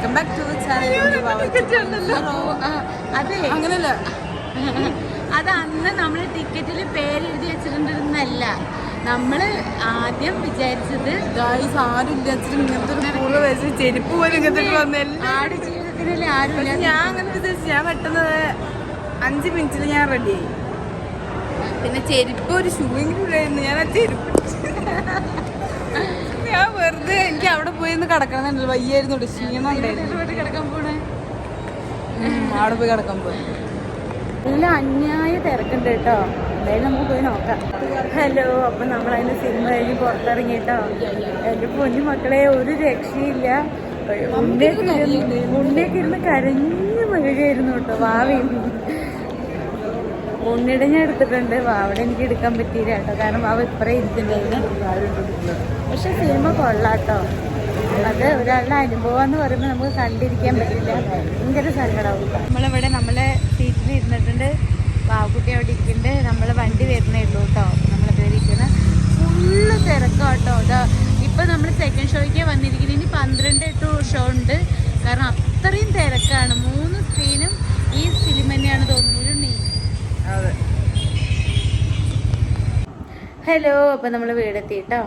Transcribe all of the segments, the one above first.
Welcome back to അതെ. അങ്ങനല്ല. അത് അന്ന് നമ്മൾ ടിക്കറ്റിൽ പേരെഴുതി വെച്ചിട്ടുണ്ടിരുന്നല്ല. നമ്മൾ ആദ്യം വിചാരിച്ചത് ഗായ്സ് ആരും ഇല്ലാച്ചിട്ട് ഇങ്ങനത്തെ ഒരു പൂൾ വെച്ച് ചെരുപ്പ് പോലും ഇങ്ങനത്തെ വന്നില്ല ആട് ജീവിതത്തിൽ ആരും ഇല്ല ഞാൻ അങ്ങനെ വിചാരിച്ചു. ഞാൻ പെട്ടെന്ന് അഞ്ച് മിനിറ്റിൽ ഞാൻ റെഡിയായി പിന്നെ ചെരുപ്പ് ഒരു ഷൂ ഉണ്ടായിരുന്നു ഞാൻ ആ ചെരുപ്പ് ഞാൻ വെറുതെ എനിക്ക് അവിടെ പോയി ഒന്ന് കിടക്കണമെന്നുണ്ടല്ലോ വയ്യായിരുന്നു ക്ഷീണം അവിടെ പോയി കിടക്കാൻ പോയി. നല്ല അന്യായ തിരക്കുണ്ട് കേട്ടോ. എന്തായാലും നമുക്ക് പോയി നോക്കാം. ഹലോ അപ്പൊ നമ്മൾ അതിന് സിനിമ കഴിഞ്ഞ് പുറത്തിറങ്ങി കേട്ടോ. എന്റെ പൊന്നു മക്കളെ ഒരു രക്ഷയില്ല. ഉണ്ണിയൊക്കെ ഇരുന്ന് കരഞ്ഞു മുഴുകയായിരുന്നു കേട്ടോ വാവി. ഉണ്ണിയുടെ ഞാൻ എടുത്തിട്ടുണ്ട്. വാവിടെ എനിക്ക് എടുക്കാൻ പറ്റിയില്ല കേട്ടോ. കാരണം വാവ ഇപ്പറേ ഇരിക്കുന്നുണ്ടായിരുന്നു പക്ഷെ സിനിമ കൊള്ളാട്ടോ അത് ഒരാളുടെ അനുഭവം എന്ന് പറയുമ്പോൾ നമുക്ക് കണ്ടിരിക്കാൻ പറ്റില്ല. ഭയങ്കര സങ്കടമാവും. നമ്മളിവിടെ നമ്മളെ സീറ്റിൽ ഇരുന്നിട്ടുണ്ട്. പാവക്കുട്ടി അവിടെ ഇരിക്കുന്നുണ്ട്. നമ്മളെ വണ്ടി വരുന്നേ ഉള്ളൂ കേട്ടോ. നമ്മളെ പേരിക്കുന്ന ഫുള്ള് തിരക്കാട്ടോ ഇതാ ഇപ്പം നമ്മൾ സെക്കൻഡ് ഷോയ്ക്ക് വന്നിരിക്കുന്നത് ഇനി പന്ത്രണ്ട് ടു ഷോ ഉണ്ട്. കാരണം അത്രയും തിരക്കാണ്. മൂന്ന് സ്ക്രീനും ഈ ഫിലിം തന്നെയാണ് തോന്നുന്നത്. അതെ. ഹലോ അപ്പം നമ്മൾ വീടെത്തി കേട്ടോ.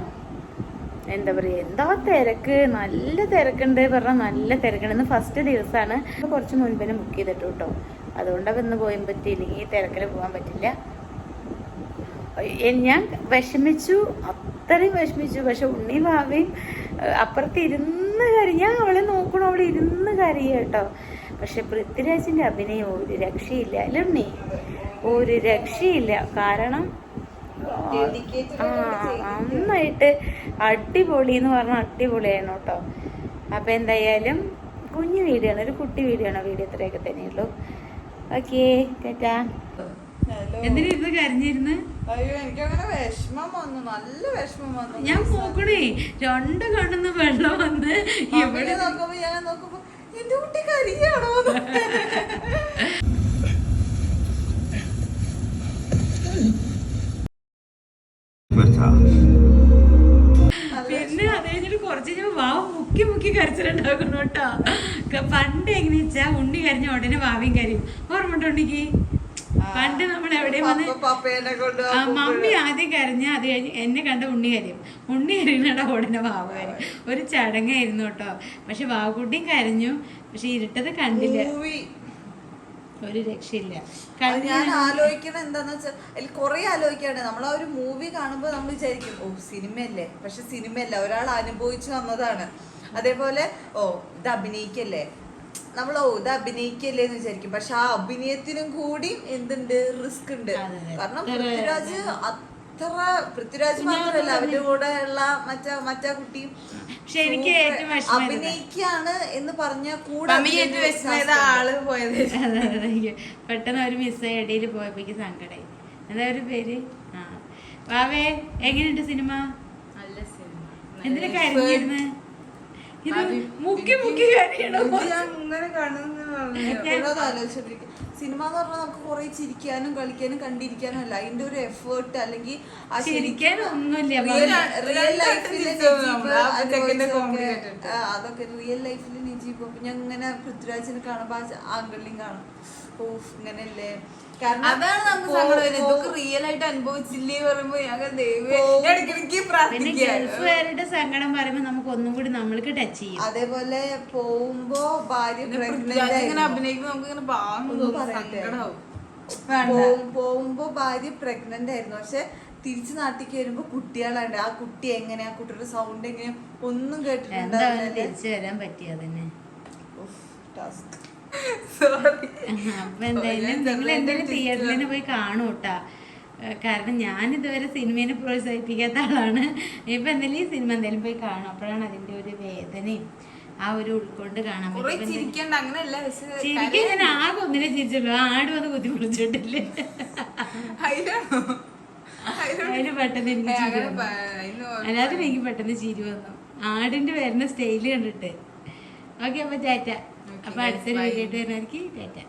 എന്താ പറയുക എന്താ തിരക്ക്? നല്ല തിരക്കുണ്ട്. പറഞ്ഞാൽ നല്ല തിരക്കുണ്ട്. ഇന്ന് ഫസ്റ്റ് ദിവസമാണ് കുറച്ച് മുൻപിനെ ബുക്ക് ചെയ്തിട്ടു കേട്ടോ അതുകൊണ്ടാണ് ഇന്ന് പോകാൻ പറ്റിയില്ലെങ്കിൽ ഈ തിരക്കിൽ പോകാൻ പറ്റില്ല. ഞാൻ വിഷമിച്ചു. അത്രയും വിഷമിച്ചു. പക്ഷെ ഉണ്ണി ഭാവിയും അപ്പുറത്ത് ഇരുന്ന് കരയും. ഞാൻ അവളെ നോക്കണം. അവളെ ഇരുന്ന് കരയ കേട്ടോ. പക്ഷെ പൃഥ്വിരാജിന്റെ അഭിനയം ഒരു രക്ഷയില്ല. അല്ല ഉണ്ണി? ഒരു രക്ഷയില്ല. കാരണം നന്നായിട്ട് അടിപൊളി എന്ന് പറഞ്ഞാൽ അടിപൊളിയാണ് കേട്ടോ. അപ്പൊ എന്തായാലും കുഞ്ഞു വീഡിയോ ആണ് ഒരു കുട്ടി വീഡിയോ ആണ് വീഡിയോ ഇത്രയൊക്കെ തന്നെയുള്ളൂ ഓക്കേ ടാറ്റാ. എന്തിനിരുന്ന് കരഞ്ഞിരുന്ന്? അയ്യോ എനിക്കങ്ങനെ വിഷമം വന്നു നല്ല വിഷമം വന്നു. ഞാൻ നോക്കണേ രണ്ട് കണ്ണുന്ന് വെള്ളം വന്ന് ഇവിടെ നോക്കുമ്പോ ഞാൻ നോക്കുമ്പോ എന്റെ കുട്ടി കരിയാണോ? പിന്നെ അത് കഴിഞ്ഞിട്ട് കുറച്ച് കഴിഞ്ഞാൽ വാവ് മുക്കി മുക്കി കരച്ചിലുണ്ടാക്കണം കേട്ടോ. പണ്ട് എങ്ങനെ വെച്ചാ ഉണ്ണി കരഞ്ഞ ഉടനെ വാവിയും കരയും. ഓർമ്മ ഉണ്ണിക്ക്? പണ്ട് നമ്മൾ എവിടെയും വന്ന് മമ്മി ആദ്യം കരഞ്ഞ അത് കഴിഞ്ഞ് എന്നെ കണ്ട ഉണ്ണി കരയും. ഉണ്ണി കരയുന്നട ഉടനെ വാവ് കരയും. ഒരു ചടങ്ങായിരുന്നു കേട്ടോ. പക്ഷെ വാവുകുട്ടിയും കരഞ്ഞു. പക്ഷെ ഇരുട്ടത് കണ്ടില്ല. ഒരു രക്ഷയില്ല. ഞാൻ ആലോചിക്കണ എന്താന്ന് വെച്ചാൽ അതിൽ കുറെ ആലോചിക്കാണ് നമ്മൾ ആ ഒരു മൂവി കാണുമ്പോൾ നമ്മൾ വിചാരിക്കും ഓ സിനിമയല്ലേ? പക്ഷെ സിനിമയല്ല. ഒരാൾ അനുഭവിച്ചു വന്നതാണ് അതേപോലെ ഓ ഇത് അഭിനയിക്കല്ലേ? നമ്മൾ ഓ ഇത് അഭിനയിക്കല്ലേ? എന്ന് വിചാരിക്കും. പക്ഷെ ആ അഭിനയത്തിനും കൂടി എന്തുണ്ട്? റിസ്ക് ഉണ്ട്. കാരണം പൃഥ്വിരാജ് അത്ര പൃഥ്വിരാജ് മാത്രമല്ല അവന്റെ കൂടെ ഉള്ള മറ്റേ മറ്റേ കുട്ടിയും പക്ഷെ എനിക്ക് ഏറ്റവും അഭിനയിക്കാണ് എന്ന് പറഞ്ഞ കൂടെ ആൾ പോയത്. പെട്ടെന്ന് ഒരു മിസ്സായി ഇടയിൽ പോയപ്പോഴേക്ക് സങ്കടായി. എന്താ ഒരു പേര്? ആ. വാവേ എങ്ങനെയുണ്ട് സിനിമ? നല്ല സിനിമ. എന്തിനൊക്കെ ഇത് മുക്കി മുക്കി കരയണോ ഇങ്ങനെ കാണുന്നു സിനിമ എന്ന് പറഞ്ഞാൽ നമുക്ക് കുറെ ചിരിക്കാനും കളിക്കാനും കണ്ടിരിക്കാനും അല്ല അതിന്റെ ഒരു എഫേർട്ട് അല്ലെങ്കിൽ. അതൊക്കെ റിയൽ ലൈഫിൽ നിജീബ് പിന്നെ അങ്ങനെ ഇങ്ങനെ പൃഥ്വിരാജിനെ കാണുമ്പോ ആംഗിളിലും കാണും. ഓഫ് ഇങ്ങനെയല്ലേ? കാരണം അതാണ് നമുക്ക് പോ- സങ്കടം വരുന്നത്. പോ- ഇതൊക്കെ റിയൽ ആയിട്ട് അനുഭവിച്ചില്ലേ പറയുമ്പോ പിന്നെ ഗൾഫുകാരുടെ സങ്കടം നമുക്ക് ഒന്നും കൂടി നമ്മൾക്ക് ടച്ച് ചെയ്യും. അതേപോലെ പോകുമ്പോ ഭാര്യ ഇങ്ങനെ അഭിനയിക്കുമ്പോ നമുക്ക് ഇങ്ങനെ പാവം ഒന്ന് തോന്നും പറയട്ടെ. സങ്കടാവും. പോകുമ്പോ ഭാര്യ പ്രഗ്നന്റ് ആയിരുന്നു. പക്ഷെ തിരിച്ചു നാട്ടിലേക്ക് വരുമ്പോ കുട്ടികളാണ്. ആ കുട്ടി എങ്ങനെയാ? ആ കുട്ടിയുടെ സൗണ്ട് എങ്ങനെയാ? ഒന്നും കേട്ടിട്ടുണ്ടാവില്ല തിരിച്ചു വരാൻ പറ്റിയ തന്നെ സോറി അപ്പൊ എന്തായാലും നിങ്ങൾ എന്തായാലും തിയേറ്ററിൽ പോയി കാണൂ കേട്ടാ കാരണം ഞാൻ ഇതുവരെ സിനിമയെ പ്രോത്സാഹിപ്പിക്കാത്ത ആളാണ്. ഇപ്പൊ എന്തായാലും ഈ സിനിമ എന്തായാലും പോയി കാണും. അപ്പോഴാണ് അതിന്റെ ഒരു വേദനയും ആ ഒരു ഉൾക്കൊണ്ട് കാണാൻ പറ്റും. ഞാൻ ആകെ ഒന്നിനെ ചിരിച്ചുള്ളൂ. ആടും അത് ബുദ്ധിമുട്ടിച്ചിട്ടില്ലേ അതിന് പെട്ടെന്ന് എനിക്ക് ചിരി വന്നു. പെട്ടെന്ന് ചിരി വന്നു. ആടിന്റെ വരുന്ന സ്റ്റൈൽ കണ്ടിട്ട്. ഓക്കെ അപ്പൊ ടാറ്റ. അപ്പൊ അടുത്തൊരു വീഡിയോ ആയിട്ട് വരുന്നവർക്ക് ടാറ്റ.